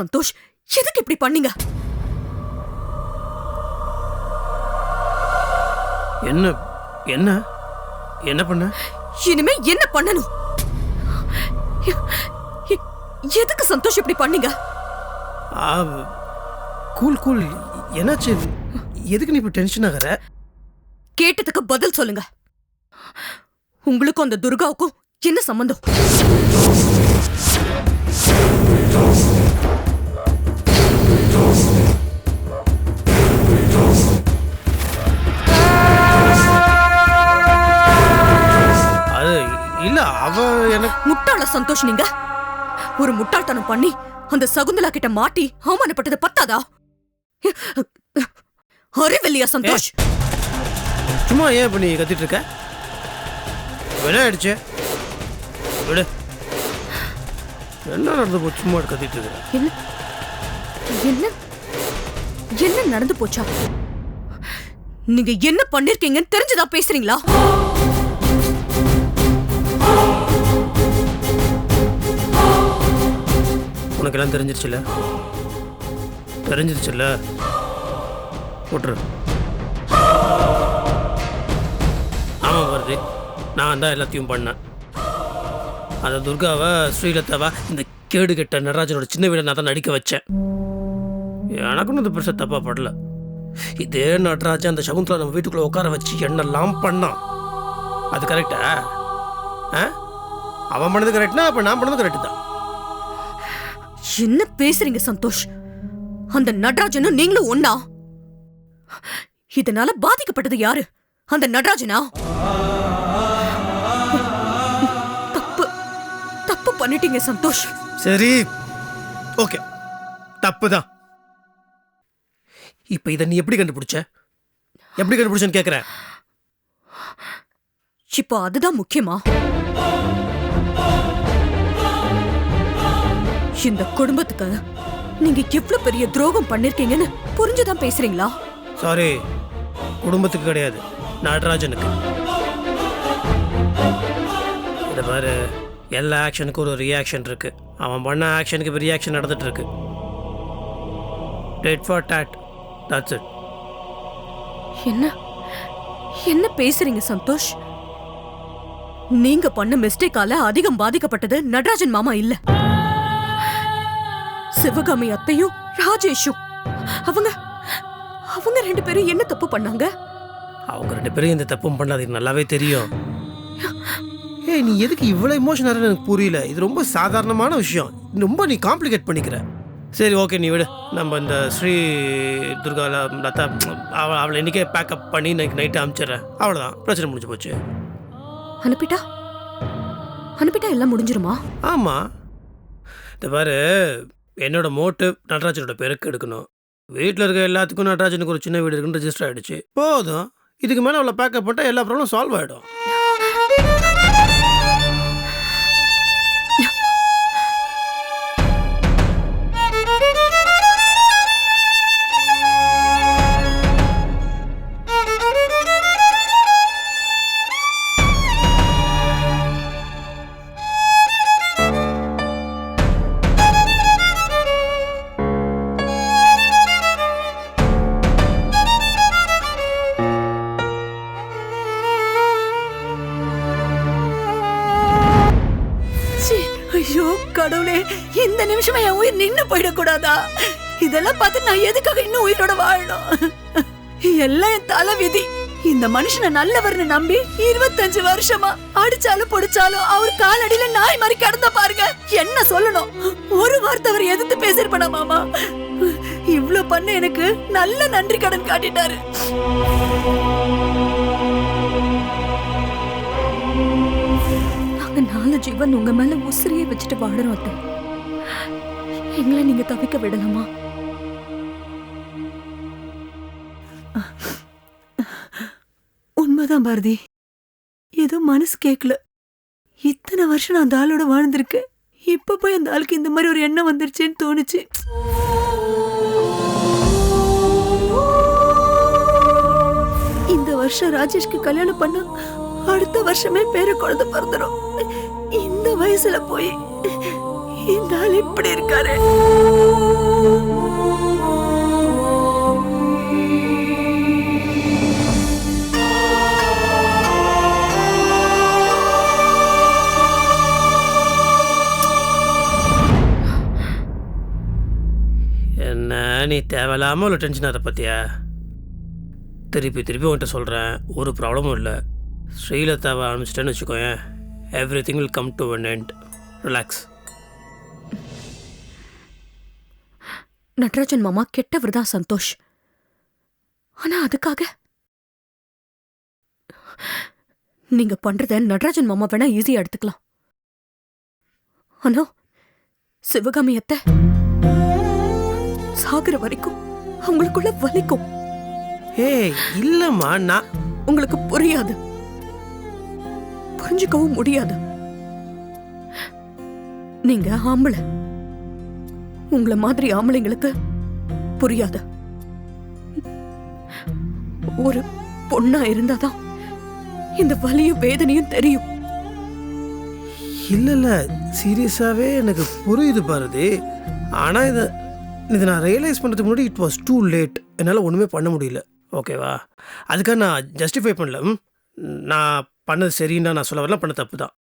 சந்தோஷ் எதுக்கு இப்படி பண்ணீங்க? என்ன என்ன? என்ன பண்ண? இனிமே என்ன பண்ணணும்? எதுக்கு சந்தோஷ் இப்படி பண்ணீங்க? Cool cool. என்னாச்சு? எதுக்கு நீ இப்போ டென்ஷன் ஆகிற? கேட்டதுக்கு பதில் சொல்லுங்க. உங்களுக்கும் அந்த துர்காவுக்கும் என்ன சம்பந்தம்? சந்தோஷ் நீங்க? ஒரு முட்டாள்தனம் பண்ணி அந்த சகுந்தலா கிட்ட மாட்டி அவமானப்பட்டது பத்தாதா? அறிவில்லையா சந்தோஷ்? சும்மா ஏன் நீ கத்திட்டு இருக்க விட ஆயிடுச்சு. விடு. என்ன நடந்து போச்சு? சும்மா கத்திட்டு இருக்க. என்ன? என்ன? என்ன நடந்து போச்சா? நீங்க என்ன பண்ணிருக்கீங்கன்னு தெரிஞ்சுதான் பேசுறீங்களா? உனக்கெல்லாம் தெரிஞ்சிருச்சுல தெரிஞ்சிருச்சுல்ல? விட்டுரு ஆமாம் வருது நான் தான் எல்லாத்தையும் பண்ணேன். அந்த துர்காவை ஸ்ரீலத்தாவா இந்த கேடு கெட்ட நடராஜனோட சின்ன வீடை நான் தான் நடிக்க வச்சேன். எனக்கும் இது பெருசாக தப்பாக படல. இதே நடராஜன் அந்த சகுந்தலா நம்ம வீட்டுக்குள்ளே உட்கார வச்சு என்னெல்லாம் பண்ணான்? அது கரெக்டா ஆ? அவன் பண்ணது கரெக்ட்னா அப்போ நான் பண்ணது கரெக்டு தான் என்ன பேசுறீங்க சந்தோஷ்? அந்த நடராஜனும் நீங்களும் ஒண்ணா? இதனால பாதிக்கப்பட்டது யாரு? அந்த நடராஜனா? தப்பு. தப்பு பண்ணிட்டீங்க சந்தோஷ். சரி. ஓகே. தப்பு தான் இப்போ இதை நீ எப்படி கண்டுபிடிச்ச? எப்படி கண்டுபிடிச்சேன்னு கேட்குறேன் இப்போ அதுதான் முக்கியமா? இந்த குடும்பத்துக்கு நீங்க எவ்வளவு பெரிய துரோகம் பண்ணிருக்கீங்கன்னு புரிஞ்சுதான் பேசுறீங்களா? சாரி குடும்பத்துக்கு கிடையாது. நடராஜனுக்கு. இதை பாரு எல்லா ஆக்ஷனுக்கும் ஒரு ரியாக்ஷன் இருக்கு. அவன் பண்ண ஆக்ஷனுக்கு இப்போ ரியாக்ஷன் நடந்துட்டு இருக்கு tit for tat that's it என்ன? என்ன பேசுறீங்க சந்தோஷ்? நீங்க பண்ண மிஸ்டேக்கால அதிகம் பாதிக்கப்பட்டது நடராஜன் மாமா இல்ல. சிவகாமி அத்தையும் ராஜேஷும். அவங்க அவங்க ரெண்டு பேரும் என்ன தப்பு பண்ணாங்க? அவங்க ரெண்டு பேரும் இந்த தப்பும் பண்ணாது. நல்லாவே தெரியும். ஏய் நீ எதுக்கு இவ்வளோ இமோஷன் எனக்கு புரியல? இது ரொம்ப சாதாரணமான விஷயம். ரொம்ப நீ காம்ப்ளிகேட் பண்ணிக்கிற. சரி ஓகே நீ விடு. நம்ம இந்த ஸ்ரீ துர்கால லதா அவ அவளை இன்றைக்கே பேக்கப் பண்ணி இன்னைக்கு நைட்டு அனுப்பிச்சிடுறேன் அவ்வளோதான் பிரச்சனை முடிஞ்சு போச்சு. அனுப்பிட்டா? அனுப்பிட்டா எல்லாம் முடிஞ்சிருமா? ஆமாம் இந்த பாரு என்னோட மோட்டிவ் நடராஜனோட பெருக்கு எடுக்கணும். வீட்டில் இருக்க எல்லாத்துக்கும் நடராஜனுக்கு ஒரு சின்ன வீடு இருக்குன்னு ரிஜிஸ்டர் ஆகிடுச்சு போதும் இதுக்கு மேலே அவளை பேக்கப் பண்ணிட்டா எல்லா ப்ராப்ளம் சால்வ் ஆகிடும் ஐயோ கடவுளே இந்த நிமிஷம் என் உயிர் நின்னு போயிடக்கூடாதா? இதெல்லாம் பார்த்து நான் எதுக்காக இன்னும் உயிரோட வாழணும்? எல்லாம் என் தலைவிதி இந்த மனுஷனை நல்லவர்னு நம்பி இருபத்தஞ்சு வருஷமா அடிச்சாலும் பொடிச்சாலும் அவர் காலடியில நாய் மாதிரி கிடந்த பாருங்க. என்ன சொல்லணும்? ஒரு வார்த்தை அவர் எதிர்த்து பேசிருப்பா மாமா? இவ்ளோ பண்ண எனக்கு நல்ல நன்றி கடன் காட்டிட்டாரு. ஜீவன் உங்க மேல உசிரியை வச்சுட்டு வாடுறோம் அத்தை. எங்களை நீங்க தவிக்க விடலாமா? உண்மைதான் பாரதி. ஏதோ மனசு கேட்கல இத்தனை வருஷம் நான் அந்த ஆளோட வாழ்ந்திருக்கேன். இப்ப போய் அந்த ஆளுக்கு இந்த மாதிரி ஒரு எண்ணம் வந்துருச்சேன்னு தோணுச்சு. இந்த வருஷம் ராஜேஷ்க்கு கல்யாணம் பண்ண அடுத்த வருஷமே பேர குழந்தை பிறந்துடும் வயசுல போய் இந்த ஆள் இப்படி இருக்காரு? என்ன நீ தேவையில்லாமல் ஒரு டென்ஷன் அதை பற்றியா திருப்பி திருப்பி உன்கிட்ட சொல்கிறேன் ஒரு ப்ராப்ளமும் இல்லை. ஸ்ரீலத்தாவை ஆரம்பிச்சிட்டேன்னு வச்சுக்கோயேன். Everything will come to an end relax Natarajan மாமா கெட்டவர் தான் சந்தோஷ். ஆனா அதுக்காக நீங்க பண்றத நடராஜன் மாமா வேணா ஈஸியா எடுத்துக்கலாம். ஆனா சிவகாமி அத்தை. சாகுற வரைக்கும் அவங்களுக்குள்ள வலிக்கும். ஏய் இல்லைம்மா நான் உங்களுக்கு புரியாது. புரிஞ்சுக்கவும் முடியாது. நீங்க ஆம்பளை. உங்களை மாதிரி ஆம்பளைங்களுக்கு புரியாது. ஒரு பொண்ணா இருந்தாதான் இந்த வலியும் வேதனையும் தெரியும். இல்ல இல்ல. சீரியஸாகவே எனக்கு புரியுது பாருது. ஆனால் இதை இதை நான் ரியலைஸ் பண்ணுறதுக்கு முன்னாடி இட் வாஸ் டூ லேட் என்னால் ஒன்றுமே பண்ண முடியல. ஓகேவா அதுக்காக நான் ஜஸ்டிஃபை பண்ணல. நான் பண்ணது சரின்னா நான் சொல்ல வரல பண்ண தப்பு தான்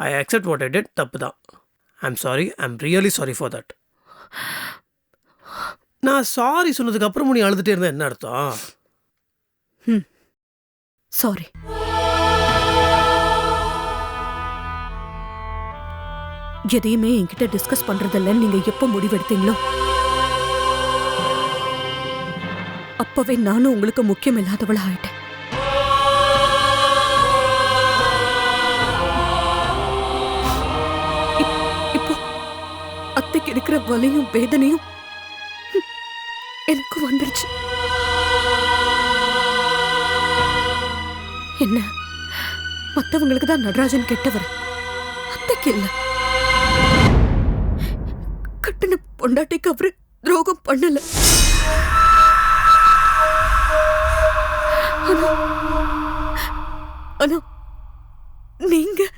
I accept what I did தப்பு தான் I'm sorry I am really sorry for that நான் சாரி சொன்னதுக்கப்புறம் நீ அழுதுகிட்டே இருந்தேன் என்ன அர்த்தம்? சாரி எதையுமே என்கிட்ட டிஸ்கஸ் பண்ணுறதில்லன்னு நீங்க எப்ப முடிவெடுத்தீங்களோ? அப்பவே நானும் உங்களுக்கு முக்கியம் இல்லாதவளா ஆயிட்டேன். இருக்கிற வலியும் வேதனையும் எனக்கு வந்துருச்சு. என்ன? மத்தவங்களுக்கு தான் நடராஜன் கெட்டவர். அத்தைக்கு இல்ல. கட்டின பொண்டாட்டிக்கு அவரு துரோகம் பண்ணல. ஆனா ஆனா நீங்க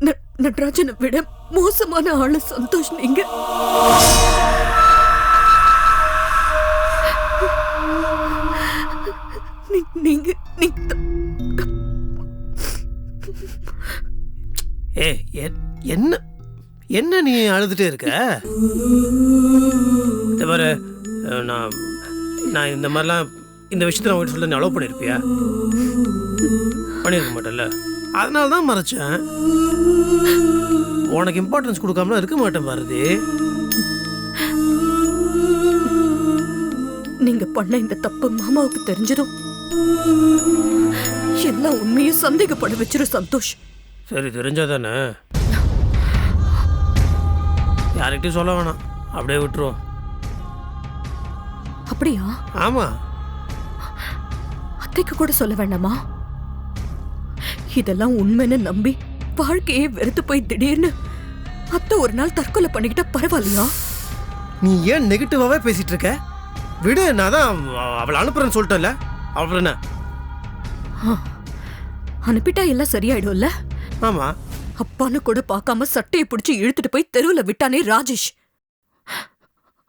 ந- நடராஜனை விட மோசமான ஆளு சந்தோஷ் நீங்க. நீ- நீங்க நீங்க ஏ என்ன என்ன நீ அழுதுட்டே இருக்க? இந்த மாதிரி நான் நான் இந்த மாதிரிலாம் இந்த விஷயத்தை நான் உங்கள்கிட்ட சொல்ல நீ அலோவ் பண்ணியிருப்பியா? பண்ணியிருக்க மாட்டேன்ல அதனால தான் மறைச்சேன். உனக்கு இம்பார்ட்டன்ஸ் கொடுக்காமலாம் இருக்க மாட்டேன் பாரதி. நீங்க பண்ண இந்த தப்பு மாமாவுக்கு தெரிஞ்சதும் எல்லா உண்மையும் சந்தேகப்பட வச்சிரும் சந்தோஷ். சரி தெரிஞ்சா தானே யார்கிட்டயும் சொல்ல வேணாம். அப்படியே விட்டுருவோம். அப்படியா? ஆமாம் அத்தைக்கு கூட சொல்ல வேண்டாமா? இதெல்லாம் உண்மைன்னு நம்பி வாழ்க்கையே வெறுத்து போய் திடீர்னு அத்தை ஒரு நாள் தற்கொலை பண்ணிக்கிட்டா பரவாயில்லையா? நீ ஏன் நெகட்டிவாகவே பேசிட்டு இருக்க? விடு நான் தான் அவ- அவளை அனுப்புறேன்னு சொல்லிட்டேன்ல. அப்புறம் என்ன? அனுப்பிட்டா எல்லாம் சரியாயிடும்ல? ஆமாம் அப்பான்னு கூட பார்க்காம சட்டையை பிடிச்சு இழுத்துட்டு போய் தெருவுல விட்டானே ராஜேஷ்.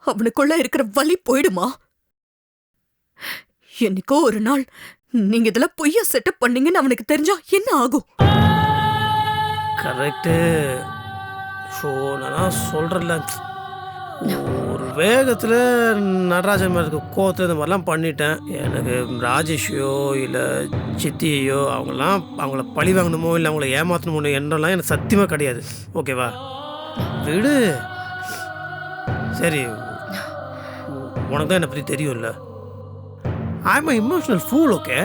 அவனுக்குள்ள இருக்கிற வலி போயிடுமா? என்னைக்கோ ஒரு நாள் நீங்க இதெல்லாம் பொய்யா செட்டப் பண்ணீங்கன்னு அவனுக்கு தெரிஞ்சா என்ன ஆகும்? கரெக்டு ஸோ நான் சொல்கிறேன்ல ஒரு வேகத்தில் நடராஜன் மேலே இருக்க கோவத்தில் இந்த மாதிரிலாம் பண்ணிட்டேன். எனக்கு ராஜேஷையோ இல்லை சித்தியையோ அவங்களாம் அவங்கள பழி வாங்கணுமோ இல்லை அவங்கள ஏமாற்றணுமோ என்னெல்லாம் எனக்கு சத்தியமாக கிடையாது. ஓகேவா விடு. சரி உனக்கு தான் என்னை பற்றி தெரியும்ல. ஐம் இமோஷனல் ஃபூல் ஓகே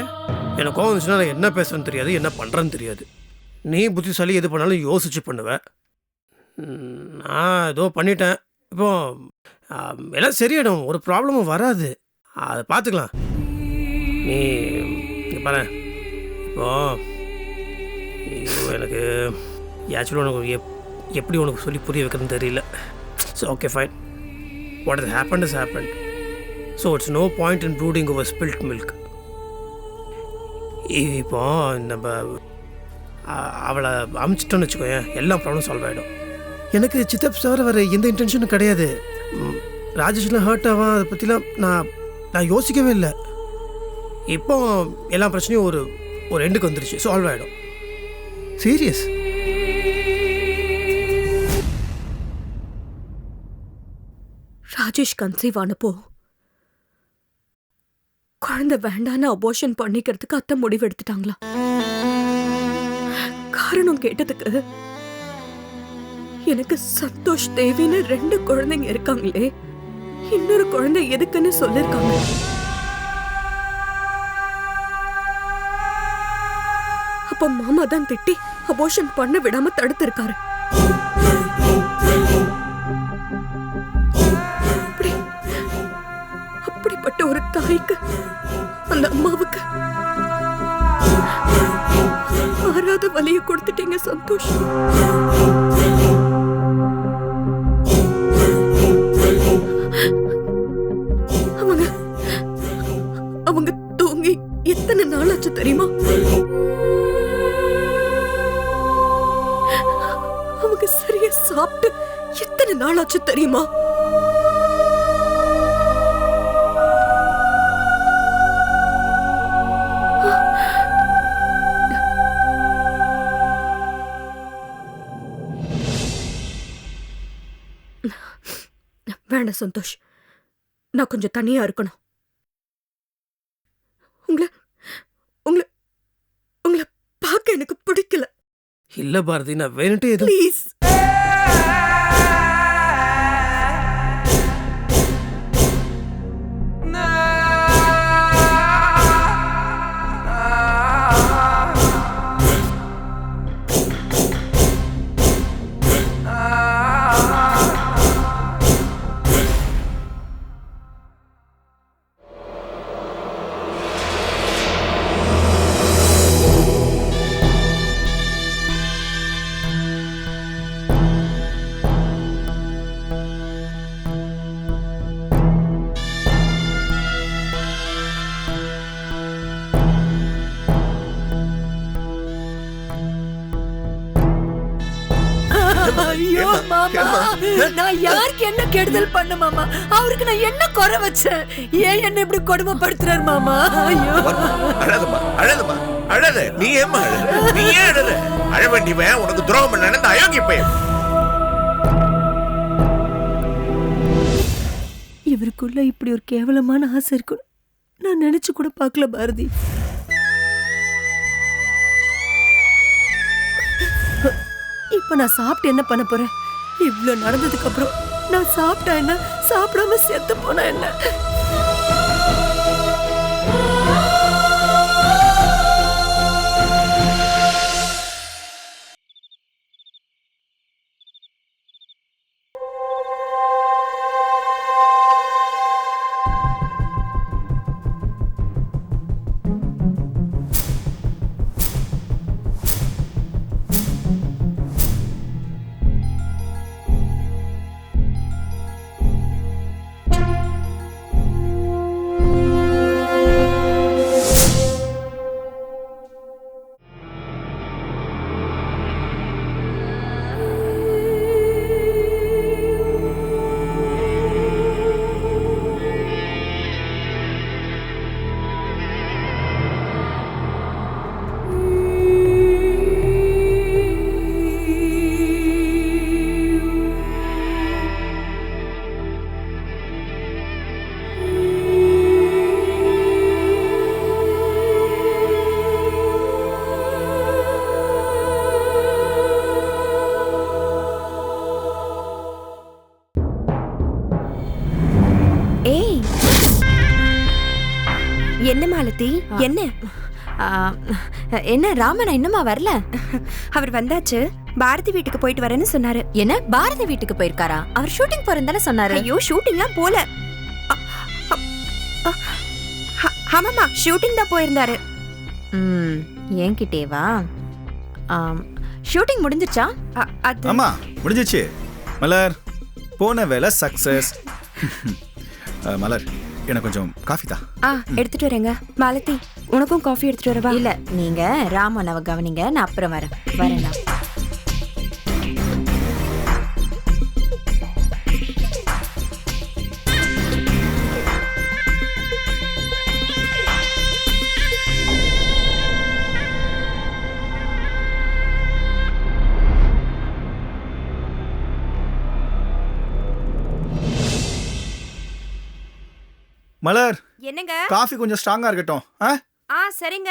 எனக்கு கோவம் வந்துச்சுன்னா நான் என்ன பேசுறேன்னு தெரியாது என்ன பண்ணுறேன்னு தெரியாது. நீ புத்திசாலி எது பண்ணாலும் யோசிச்சு பண்ணுவ. நான் ஏதோ பண்ணிட்டேன். இப்போ எல்லாம் சரியாயிடும். ஒரு ப்ராப்ளமும் வராது. அதை பார்த்துக்கலாம். நீ பாரு. இப்போ எனக்கு ஆக்சுவலாக உனக்கு எப் எப்படி உனக்கு சொல்லி புரிய வைக்கிறதுன்னு தெரியல. So okay fine what is happen is happen so it's no point in brooding over spilt milk இப்போ நம்ம அவளை அமுச்சிட்டோன்னு வச்சுக்கோயேன் எல்லா ப்ராப்ளம் சால்வ் ஆகிடும் எனக்கு சித்தப் தவிர வேறு எந்த இன்டென்ஷனும் கிடையாது. ராஜேஷ்லாம் ஹர்ட் ஆவான் அதை பற்றிலாம் நான் நான் யோசிக்கவே இல்லை. இப்போ எல்லா பிரச்சனையும் ஒரு ஒரு எண்டுக்கு வந்துருச்சு சால்வ் ஆகிடும் சீரியஸ் ராஜேஷ் கன்சீவ் ஆனப்போ குழந்தை வேண்டான்னு அபோஷன் பண்ணிக்கிறதுக்கு அத்தை முடிவு எடுத்துட்டாங்களா? காரணம் கேட்டதுக்கு எனக்கு சந்தோஷ் தேவின்னு ரெண்டு குழந்தைங்க இருக்காங்களே. இன்னொரு குழந்தை எதுக்குன்னு சொல்லிருக்காங்க. அப்ப மாமா தான் திட்டி அபோஷன் பண்ண விடாம தடுத்திருக்காரு. தாய்க்கு அந்த அம்மாவுக்கு. மாறாத வலிய கொடுத்துட்டீங்க சந்தோஷ். அவங்க அவங்க தூங்கி எத்தனை நாளாச்சு தெரியுமா? அவங்க சரியா சாப்பிட்டு எத்தனை நாளாச்சு தெரியுமா? வேண்டாம் சந்தோஷ். நான் கொஞ்சம் தனியா இருக்கணும். உங்களை உங்களை உங்களை பார்க்க எனக்கு பிடிக்கல. இல்லை பாரதி நான் வேணுட்டே ப்ளீஸ் நான் யாருக்கு என்ன கெடுதல் பண்ண மாமா? அவருக்கு நான் என்ன குறை வச்சேன்? ஏன் என்ன இப்படி கொடுமைப்படுத்துறாரு மாமா? ஐயோ. அழாதம்மா அழாதம்மா. அழாத. நீ அழாத? நீ ஏன் அழாத? அழ வேண்டியவன் உனக்கு துரோகம் பண்ண நடந்த அயோக்கிய பையன். இவருக்குள்ள இப்படி ஒரு கேவலமான ஆசை இருக்கும் நான் நினைச்சு கூட பார்க்கல பாரதி. இப்ப நான் சாப்பிட்டு என்ன பண்ண போறேன்? இவ்வளோ நடந்ததுக்கு அப்புறம் நான் சாப்பிட்டா என்ன சாப்பிடாம செத்து போனா என்ன? என்ன மாலதி என்ன? என்ன ராமனா இன்னுமா வரல? அவர் வந்தாச்சு. பாரதி வீட்டுக்கு போயிட்டு வரேன்னு சொன்னாரு. என்ன? பாரதி வீட்டுக்கு போயிருக்காரா? அவர் ஷூட்டிங் போறேன்னு சொன்னாரு. ஐயோ ஷூட்டிங்லாம் போல. ஆமாமா ஷூட்டிங் தான் போயிருந்தாரு. ம் என்கிட்டேவா? ஷூட்டிங் முடிஞ்சிருச்சா? ஆமா முடிஞ்சிச்சு. மலர் போன வேலை சக்சஸ் மலர் எனக்கு கொஞ்சம் காஃபி தான் ஆ எடுத்துட்டு வரேங்க. மாலதி உனக்கும் காஃபி எடுத்துட்டு வரவா? இல்ல நீங்க ராமனவ கவனிங்க நான் அப்புறம் வரேன். வரேன்டா மலர் என்னங்க? காஃபி கொஞ்சம் ஸ்ட்ராங்கா இருக்கட்டும். ஆ? ஆ சரிங்க.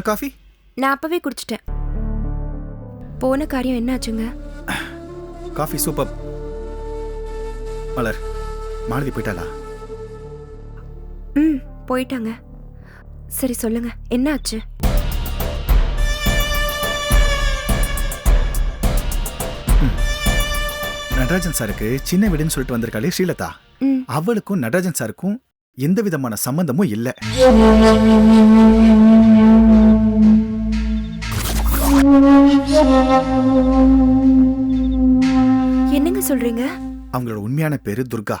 உனக்கு காஃபி நான் அப்பவே குடிச்சிட்டேன். போன காரியம் என்னாச்சுங்க? காஃபி சூப்பர் மலர் மாலதி போயிட்டாளா? ம் போயிட்டாங்க. சரி சொல்லுங்க. என்னாச்சு? நடராஜன் சாருக்கு சின்ன வீடுன்னு சொல்லிட்டு வந்திருக்காளே ஸ்ரீலதா. அவளுக்கும் நடராஜன் சாருக்கும் எந்த விதமான சம்பந்தமும் இல்ல. என்னங்க சொல்றீங்க? அவங்களோட உண்மையான பேரு துர்கா.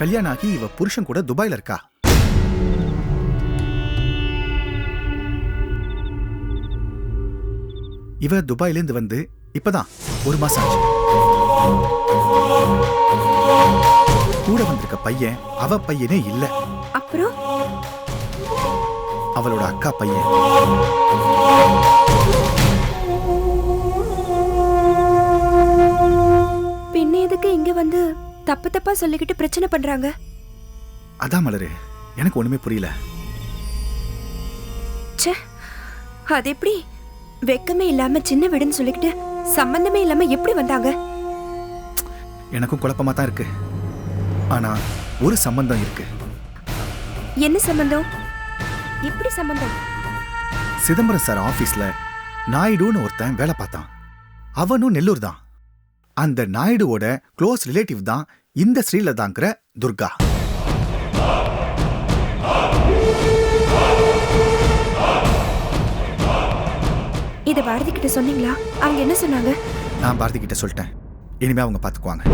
கல்யாணம் ஆகி இவ புருஷன் கூட துபாயில இருக்கா? இவ துபாயில இருந்து வந்து இப்பதான் ஒரு மாசம் ஆச்சு. கூட வந்திருக்க பையன் அவ பையனே இல்ல. அவளோட அக்கா பையன். பின்ன எதுக்கு இங்க வந்து தப்பு தப்பா சொல்லிக்கிட்டு பிரச்சனை பண்றாங்க? அதான் மலரு எனக்கு ஒண்ணுமே புரியல. ச்சே அது எப்படி? வெக்கமே இல்லாம சின்ன வீடுன்னு சொல்லிக்கிட்டு சம்பந்தமே இல்லாம எப்படி வந்தாங்க? எனக்கும் குழப்பமா தான் இருக்கு. ஆனா ஒரு சம்பந்தம் இருக்கு. என்ன சம்பந்தம்? எப்படி சம்பந்தம்? சிதம்பரம் சார் ஆபீஸ்ல நாயுடுன்னு ஒருத்தன் வேலை பார்த்தான். அவனும் நெல்லூர் தான். அந்த நாயுடுவோட க்ளோஸ் ரிலேட்டிவ் தான் இந்த ஸ்ரீலதாங்கிற துர்கா. இத பாரதி கிட்ட சொன்னீங்களா? அவங்க என்ன சொன்னாங்க? நான் பாரதி கிட்ட சொல்லிட்டேன். இனிமே அவங்க பாத்துக்குவாங்க.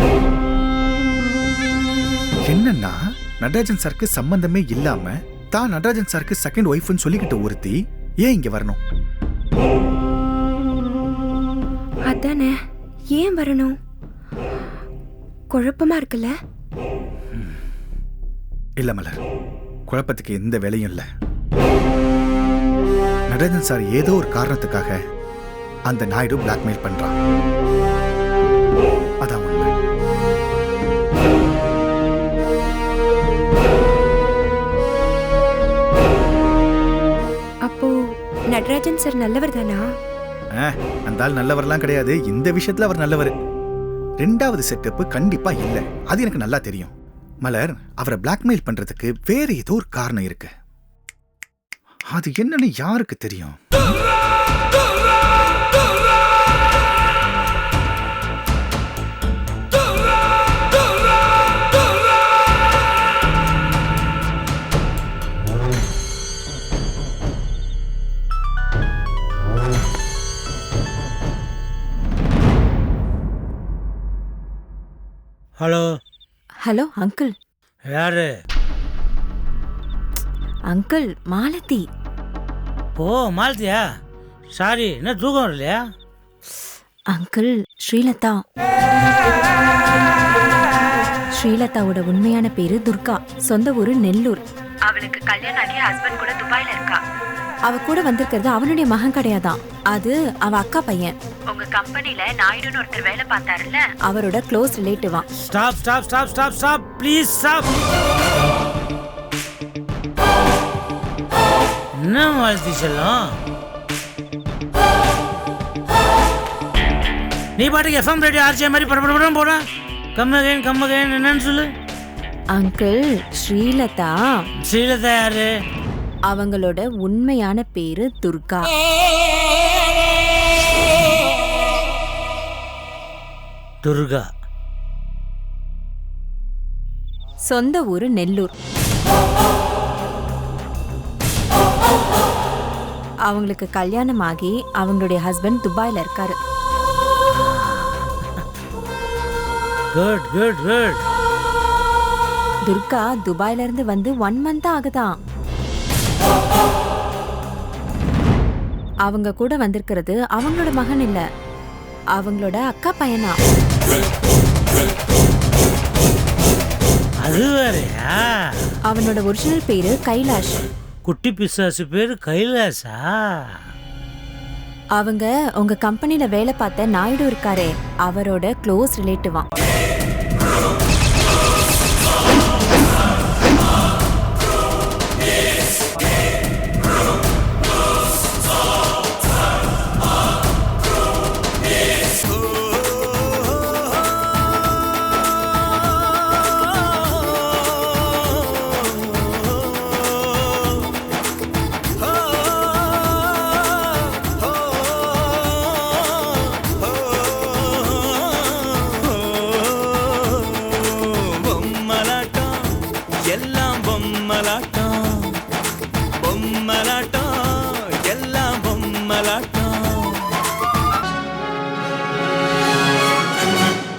என்னன்னா நடராஜன் சாருக்கு சம்பந்தமே இல்லாம தான் நடராஜன் சாருக்கு செகண்ட் ஒய்ஃப்னு சொல்லிக்கிட்ட ஒருத்தி ஏன் இங்க வரணும்? அதானே ஏன் வரணும்? குழப்பமா இருக்குல்ல? இல்ல மலர் குழப்பத்துக்கு எந்த வேலையும் இல்ல. நடராஜன் சார் ஏதோ ஒரு காரணத்துக்காக அந்த நாயுடு பிளாக்மெயில் பண்றான். நடராஜன் சார் நல்லவர் தானா? அந்த ஆள் நல்லவர்லாம் கிடையாது. இந்த விஷயத்துல அவர் நல்லவர். ரெண்டாவது செட்டப் கண்டிப்பா இல்ல. அது எனக்கு நல்லா தெரியும். மலர் அவரை பிளாக்மெயில் பண்றதுக்கு வேற ஏதோ ஒரு காரணம் இருக்கு. அது என்னன்னு யாருக்கு தெரியும்? Hello uncle. யாரு? அங்கிள் மாலதி. ஓ மாலத்தியா சாரி என்ன தூக்கம் இல்லையா அங்கிள் ஸ்ரீலதா. ஸ்ரீலதாவோட உண்மையான பேரு துர்கா சொந்த ஊரு நெல்லூர். அவளுக்கு கல்யாணம் ஆகி ஹஸ்பண்ட் கூட துபாயில இருக்கா. அவ கூட வந்திருக்கிறது அவனுடைய மகன் கிடையாதான். அது அவ அக்கா பையன். உங்க கம்பெனில நாயுடுன்னு ஒருத்தர் வேலை பார்த்தாருல்ல? அவரோட close ரிலேட்டிவா stop stop stop stop stop please stop என்ன மாலத்தி செல்லம்? நீ பாட்டுக்கு எஃப்எம் ரேடியோ ஆர்ஜே மாதிரி பட பட படம் போட. கம்மகேன் கம்மகேன் என்னன்னு சொல்லு. அங்கிள் ஸ்ரீலதா. ஸ்ரீலதா யாரு? அவங்களோட உண்மையான பேரு துர்கா. துர்கா. சொந்த ஊரு நெல்லூர். அவங்களுக்கு கல்யாணம் ஆகி அவங்களுடைய ஹஸ்பண்ட் துபாயில இருக்காரு. குட் குட் குட் துர்கா துபாயில இருந்து வந்து ஒன் மந்த் ஆகுதான். அவங்க கூட வந்திருக்கிறது அவங்களோட மகன் இல்ல. அவங்களோட அக்கா பையனா? அது வேறயா? அவனோட ஒரிஜினல் பேரு கைலாஷ். குட்டி பிசாசு பேரு கைலாசா அவங்க உங்க கம்பெனில வேலை பார்த்த நாயுடு இருக்காரே அவரோட க்ளோஸ் ரிலேட்டிவா